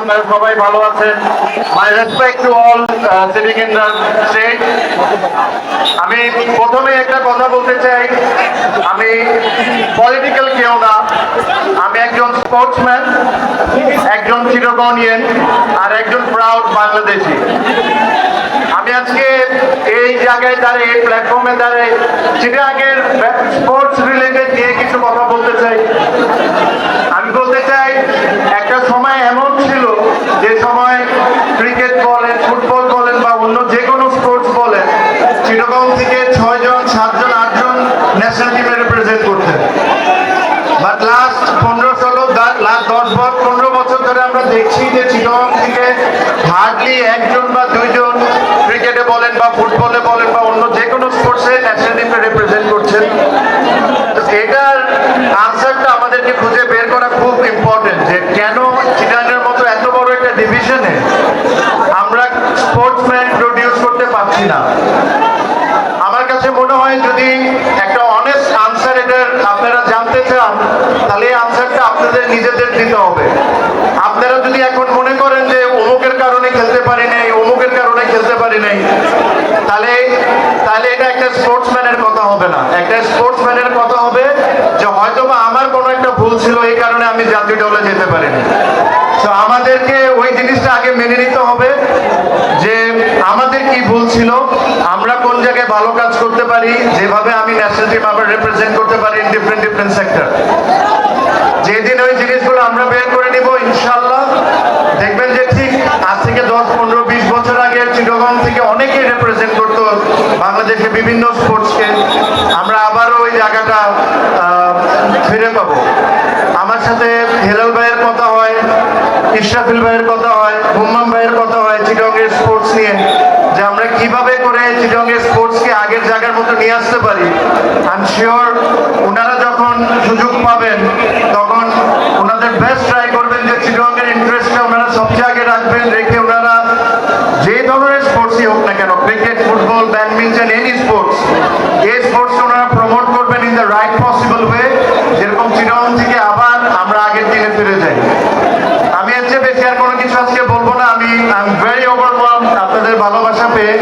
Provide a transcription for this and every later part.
আপনারা সবাই ভালো আছেন। My respect to all civic আমি প্রথমে একটা কথা বলতে চাই। আমি পলিটিক্যাল কেউ না। আমি একজন স্পোর্টসম্যান একজন চিরগনিয়ান আর একজন প্রাউড বাংলাদেশি। আমি আজকে এই জায়গায় দাঁড়িয়ে এই প্ল্যাটফর্মে দাঁড়িয়ে, চিটাগের স্পোর্টস রিলেটেড নিয়ে কিছু কথা বলতে চাই আমি বলতে চাই একটা সময় এমন ছিল যে সময় ক্রিকেট বলেন, ফুটবল বলেন বা অন্য যে কোনো স্পোর্টস বলেন চিরগং থেকে ছয়জন, সাতজন, আটজন ন্যাশনাল টিমে রিপ্রেজেন্ট করতেন। বাট লাস্ট পনেরো ষোলো লাস্ট দশ বছর, পনেরো বছর ধরে আমরা দেখছি যে চিটং থেকে হার্ডলি একজন বা দুইজন ক্রিকেটে বলেন বা ফুটবলে বলেন বা অন্য যে কোনো স্পোর্টসে ন্যাশনাল টিমে রিপ্রেজেন্ট করছেন। এটার আনসারটা আমাদেরকে খুঁজে বের করা খুব ইম্পর্টেন্ট যে কেন চিটাঙ্গের মতো এত বড় একটা ডিভিশনে আমরা স্পোর্টসম্যান প্রডিউস করতে পারছি না আমার কাছে মনে হয় যদি একটা অনেস্ট আনসার এটার আপনারা জানতে চান, তাহলে আনসারটা আপনাদের নিজেদের দিতে হবে। আপনারা যদি এখন মনে করেন যে অমুকের কারণে খেলতে পারি নাই, অমুকের কারণে খেলতে পারি নাই, তাহলে তাহলে এটা একটা স্পোর্টসম্যানের কথা হবে না। একটা স্পোর্টসম্যানের কথা হবে যে হয়তো বা আমার কোনো একটা ভুল ছিল, এই কারণে আমি জাতীয় দলে যেতে পারিনি। তো আমাদেরকে ওই জিনিসটা আগে মেনে নিতে হবে যে আমাদের কি ভুল ছিল আমরা কোন জায়গায় ভালো কাজ করতে পারি যেভাবে আমি ন্যাশনাল টিম আবার রিপ্রেজেন্ট করতে পারি ডিফারেন্ট ডিফারেন্ট সেক্টর যেদিন ওই জিনিসগুলো আমরা বের করে নিব ইনশাল্লাহ দেখবেন যে ঠিক আজ থেকে দশ, পনেরো, বিশ বছর আগে চিটগং থেকে অনেকেই রিপ্রেজেন্ট করতো বাংলাদেশে বিভিন্ন স্পোর্টসকে আমরা আবারও ওই জায়গাটা ফিরে পাবো। আমার সাথে হেলাল ভাইয়ের কথা হয়, ইশরাফিল ভাইয়ের কথা হয়, হুম্মাম ভাইয়ের কথা হয় চিটংয়ের স্পোর্টস নিয়ে, যে আমরা কীভাবে করে চিটংয়ের স্পোর্টসকে আগের জায়গার মতো নিয়ে আসতে পারি। আই শিওর ওনারা যখন সুযোগ পাবেন, তখন ওনাদের বেস্ট ট্রাই করবেন যে চিটংয়ের ইন্টারেস্টটা ওনারা সবচেয়ে আগে রাখবেন, রেখে ওনারা যে ধরনের স্পোর্টসই হোক না কেন cricket football badminton any sports এই স্পোর্টস ওনারা প্রমোট করবেন in the right possible way যেরকম চিটং থেকে আবার আমরা আগের দিনে ফিরে যাই। আমি এর চেয়ে বেশি আর কোনো কিছু আজকে বলব না, আমি আই এম ভেরি ওভারওয়েলম আপনাদের ভালোবাসা পেয়ে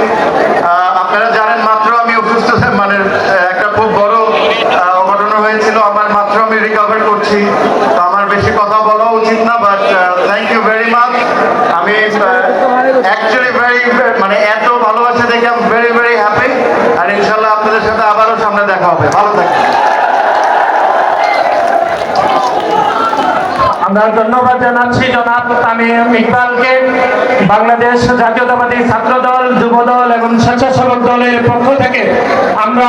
মাত্র আমি রিকভার করছি। তো আমার বেশি কথা বলা উচিত না but thank you very much আমি অ্যাকচুয়ালি ভেরি মানে এত ভালোবাসা দেখে আমি ভেরি ভেরি হ্যাপি আর ইনশাল্লাহ আপনাদের সাথে আবারও সামনে দেখা হবে। ভালো থাকবেন। আমরা ধন্যবাদ জানাচ্ছি জনাব তামিম ইকবালকে। বাংলাদেশ জাতীয়তাবাদী ছাত্র দল যুব দল এবং স্বেচ্ছাসেবক দলের পক্ষ থেকে আমরা